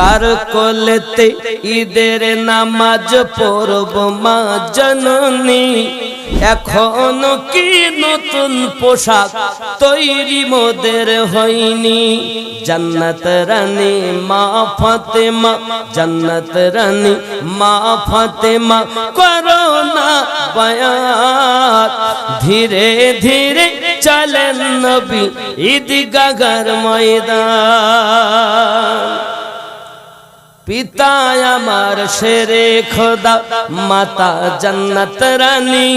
কার কোলেতে ঈদের নামাজ পড়ব মা জননী? এখনও কি নতুন পোশাক তৈরি মোদের হয়নি? জান্নাত রানী মা ফাতেমা, জান্নাত রানী মা ফাতেমা, করোনা বায়াত। ধীরে ধীরে চলেন নবী ঈদগাহর ময়দান। পিতা আমার শেরে খোদা মাতা জন্নত রানী।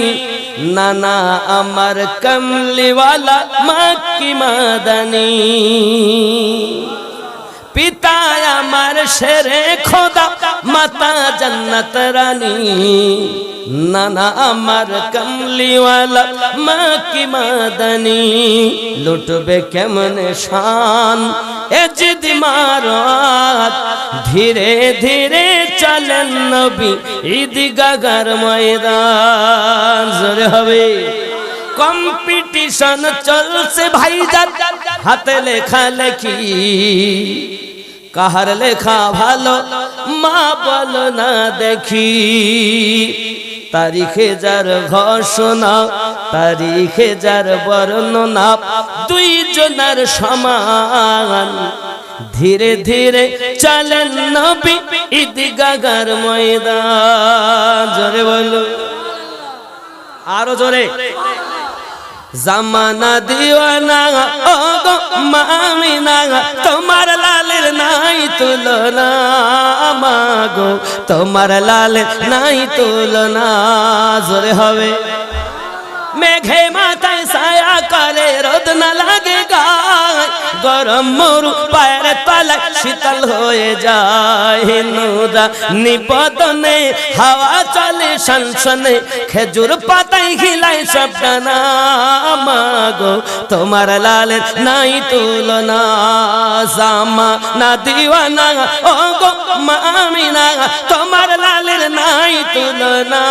নানা আমার কমলিওয়ালা মাক্কি মাদানী। পিতা শেরে খোদা, মাতা জন্নত রানী। নানা আমার কমলিওয়ালা মাকি মাদানী। লুটবে কেমন শান এ জিদ মারাত ধীরে ধীরে চলেন নবী ঈদ গাগার ময়দান। জোরে হবে। কম্পিটিশন চলছে ভাইজান। হাতে লেখা লেখি। কাহার লেখা ভালো, মা বল না দেখি। তারিখে যার ঘোষণা, তারিখে যার বর্ণনা দুই জনার সমান। ধীরে ধীরে চলেন নবী ঈদ গাগার ময়দান। জোরে বলো। আরও জোরে। জামানা দিওয়ানা ও গো মামিনা, তোমার নাই তুলনা মাগো তোমার লাল নাই তুলনা, জোরে হবে। মেঘে মাথায় সায়া করে, রোদ না লাগে গায়। গরম মরু পায়ের তলা শীতল হয়ে যায়। নুরা নিপদনে হাওয়া চলে সনসনে খেজুর পাতায় খিলাই সব মাগো, তোমার লালের নাই তুলনা। জামা না দিওয়ানা ও গো মামিনা তোমার লালের নাই তুলনা।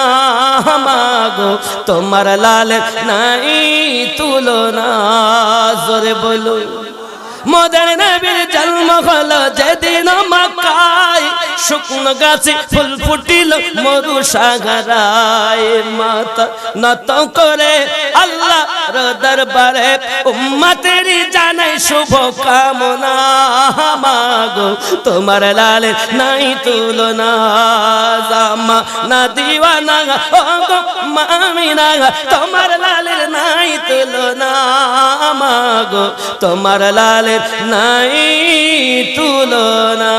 মাগো, তোমার লালের নাই তুলনা। জোরে বলো। মোদের নবীর জন্ম হলো যেদিন মক্কায়। শুকনো গাছে ফুল ফুটিল মরু সাগরায় মাতা নত করে আল্লাহ দরবারে উম্মতের জানাই শুভ কামনা। মাগো, তোমার লাল নাই তুলনা। জামা না দিওয়ানা ও গো মামিনা, তোমার লালের নাই তুলনা। মাগো, তোমার লালের নাই তুলনা।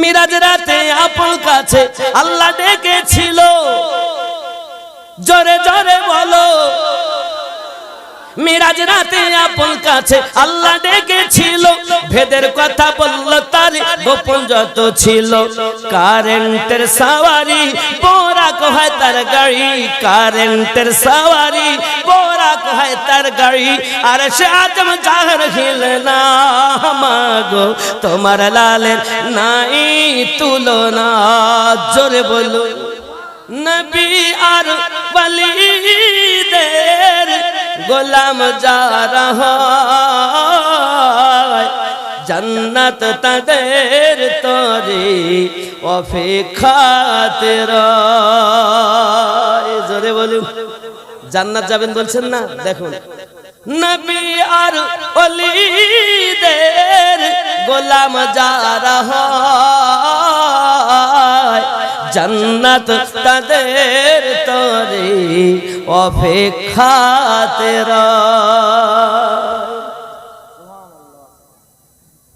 মিরাজ রাতে আপন কাছে আল্লাহ ডেকেছিল। জোরে জোরে বলো মিরাজ রাতে আপন কাছে আল্লাহ ডেকেছিল। ভেদের কথা বলল তার গোপন যত ছিল। কারেন্টের সাওয়ারি, বোরাক হয় তার গাড়ি। কারেন্টের সাওয়ারি, বোরাক হয় তার গাড়ি। আর সে আজম জাহর হিল না, মাগো, তোমার লালের নাই তুলনা। জোরে বলো, নবী আর বলিদের গোলাম যারা জান্নাত তাদের তরে অপেক্ষাতে জোরে বলুন, জান্নাত যাবেন বলছেন না? দেখুন। নবী আর অলিদের গোলাম যারা হয়, জান্নাত তাদের তরে অপেক্ষাতে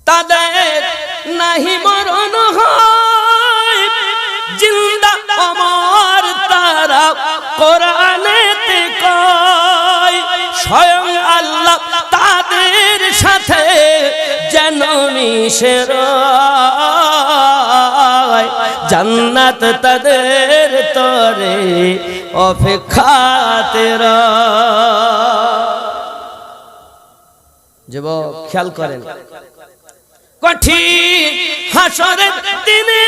তাদের নাহি মরণ হয়, জিন্দা অমর তারা কোরআনেতে কয়, স্বয়ং আল্লাহ তাদের সাথে যেন মিশের জান্নাত তাদের তরে অপেক্ষাতে যুবক, খেয়াল করেন। কঠিন হাসরের দিনে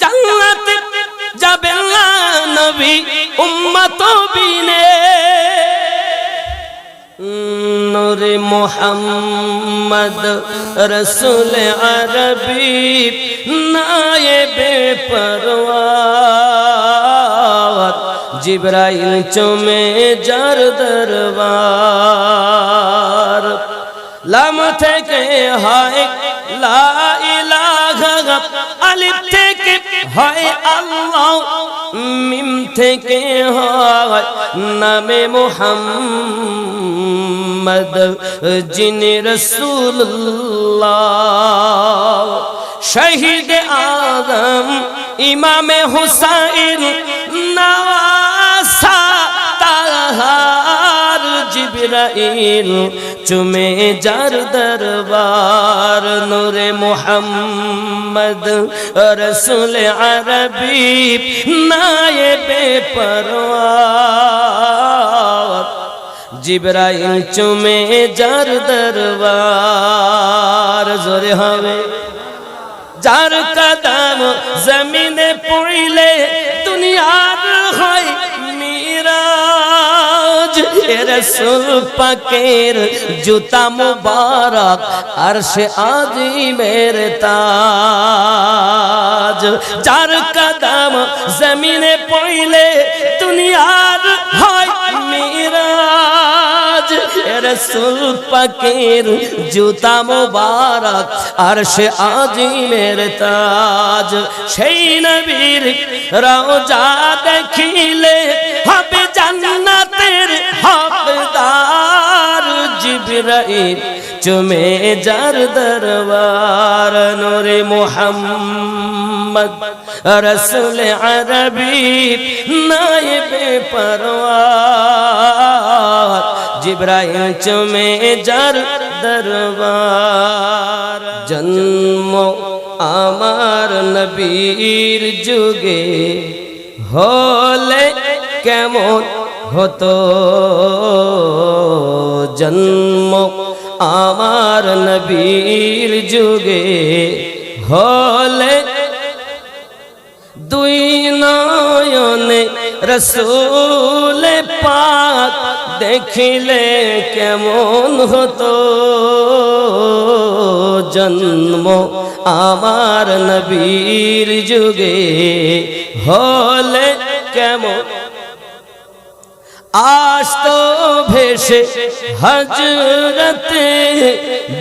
জান্নাতে যাবেন না নবী, উম্মত বিনে। নূরে মোহাম্মদ রসুল আরবি নায়েবে পরওয়ার জিব্রাইল চমে যার দরবার। লাম থেকে হয় লা ইলাহা আলিফ থেকে হয় আল্লাহ, মিম থেকে হয় নামে মোহাম্মদ, যিনি রসুল্লাহ শহীদ আদম ইমামে হুসাইন, নওয়াসা, তাহার জিবরাইল, চুমে যার দরবার, নূরে মোহাম্মদ রসুল আরবি, নায়েবে পরওয়ার। জিবরাইল, চুমে যার দরবার, জোরে হবে। যার কদম জমিনে পড়িলে দুনিয়ার হয় মিরাজ। রসুল পাকের জুতা মুবারক আর সে আজিমের তাজ। যার কদম জমিনে পড়িলে দুনিয়ার রসুল পাকের জুতা মুবারক আর সে আজিমের তাজ। সেই নবীর রওজা দেখিলে হবে জান্নাতের হকদার। জিবরাইল চুমে যার দরবার, নূরে মোহাম্মদ রসুল আরবি নাইবে পরওয়ার। জিব্রাইল চুমে যার দরবার জন্ম আমার নবীর যুগে হলে কেমন হতো জন্ম আমার নবীর যুগে হলে দুই নয়নে রসুল পাক দেখিলে কেমন হতো? জন্ম আমার নবীর যুগে হলে কেমন? আস্ত ভেসে হজরতে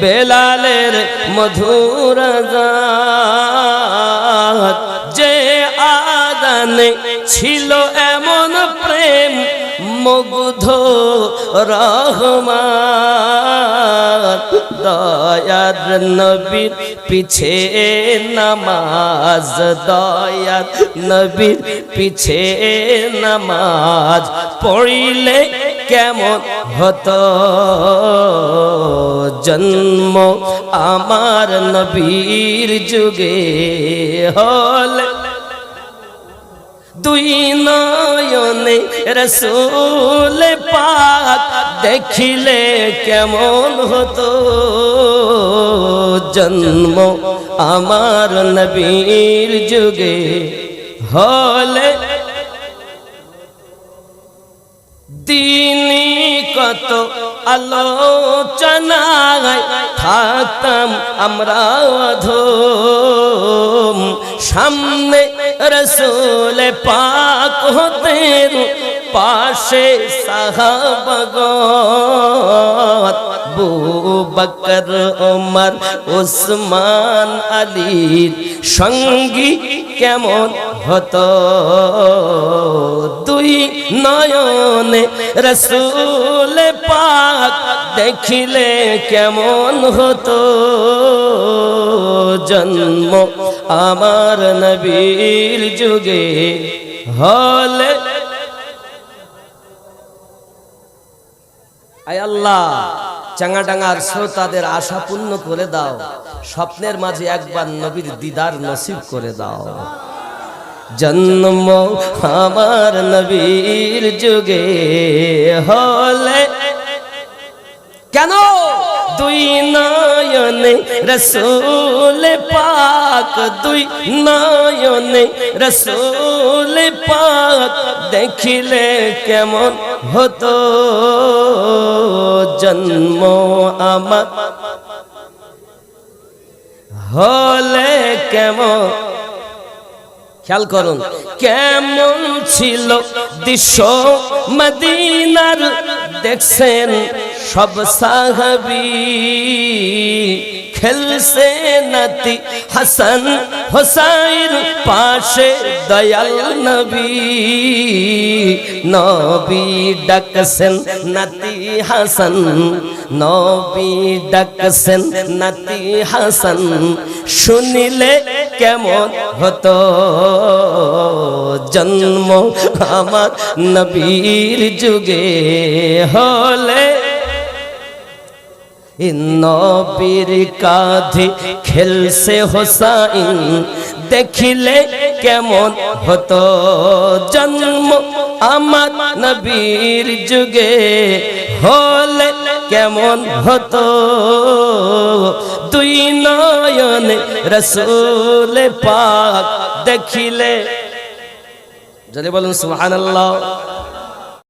বেলালের মধুর যে আদানে ছিল এমন মুগ্ধ রহমান। দয়ার নবীর পিছে নামাজ, দয়ার নবীর পিছে নামাজ পড়িলে কেমন হত? জন্ম আমার নবীর যুগে হল দুই নয়নে রসুল পাক দেখিলে কেমন হতো? জন্ম আমার নবীর যুগে হলে দিনী কত আলোচনায় থাকতাম আমরা সামনে রসুল পাক হতে পাশে সাহাবগত বু বকর ওমর উসমান আলীর সঙ্গী কেমন হতো দুই নয়নে রসুল পাক দেখিলে কেমন হতো জন্ম আমার নবীর যুগে হলে। আয় আল্লাহ চাঙ্গাডাঙ্গার শ্রোতাদের আশা পূর্ণ করে দাও, স্বপ্নের মাঝে একবার নবীর দিদার নসিব করে দাও। জন্ম আমার নবীর যুগে হলে। কেন? দুই নয়ন রসুল পাক, দুই নয়নে রসুল পাক দেখিলে কেমন হতো জন্ম আমার। হলে কেমন খেয়াল করুন, কেমন ছিল দৃশ্য মদিনার, দেখছেন সব সাহাবি। খেলছে নাতি হাসান হোসাইন, পাশে দয়াল নবী। নবী ডাকছেন নাতি হাসান, নবী ডাকছেন নাতি হাসান। শুনিলে কেমন হতো? জন্ম আমার নবীর যুগে হলে। নবীর কাঁধে খেলছে হোসাইন, দেখিলে কেমন হতো? জন্ম আমার নবীর যুগে হলে কেমন হতো? দুই নয়নে রসুল পাক দেখিলে। যদি বলুন সুবহানাল্লাহ।